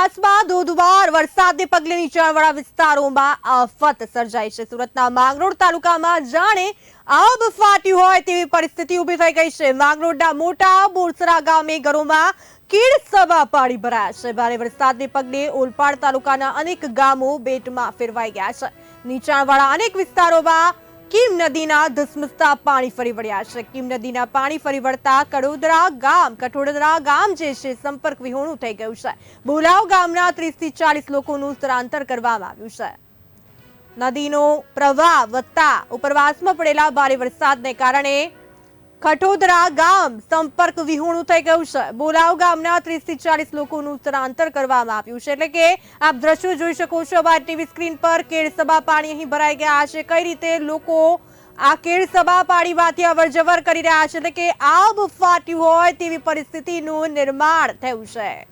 ઉપરવાસમાં ધોધમાર વરસાદને પગલે નીચાણવાળા વિસ્તારોમાં આફત સર્જાઈ છે. સુરતના માંગરોળ તાલુકામાં જાણે આબ ફાટ્યું હોય તેવી પરિસ્થિતિ ઊભી થઈ ગઈ છે. માંગરોળના મોટા બોરસરા ગામે ઘરોમાં કીડ સભા પાણી ભરાયા છે. ભારે વરસાદને પગલે ઓલપાડ તાલુકાના અનેક ગામો બેટમાં ફેરવાઈ ગયા છે. નીચાણવાળા અનેક વિસ્તારોમાં કીમ નદીના ધસમસતા પાણી ફરી વળ્યા છે. કીમ નદીના પાણી ફરી વળતા કડોદરા ગામ કઠોડદરા ગામ જે છે, સંપર્ક વિહોણું થઈ ગયું છે. બોલાવ ગામના ત્રીસથી ચાલીસ લોકોનું સ્થળાંતર કરવામાં આવ્યું છે. નદીનો પ્રવાહ વધતા ઉપરવાસમાં પડેલા ભારે વરસાદને કારણે ખટોદરા ગામ સંપર્ક વિહોણું થઈ ગયું છે. બોલાવ ગામના ત્રીસથી ચાલીસ લોકોનું સ્થળાંતર કરવામાં આવ્યું છે. એટલે કે આપ દ્રશ્યો જોઈ શકો છો. અમારી ટીવી સ્ક્રીન પર કેળસભા પાણી અહીં ભરાઈ ગયા છે. કઈ રીતે લોકો આ કેળસભા પાણીમાંથી અવર જવર કરી રહ્યા છે? એટલે કે આબ ફાટ્યું હોય તેવી પરિસ્થિતિનું નિર્માણ થયું છે.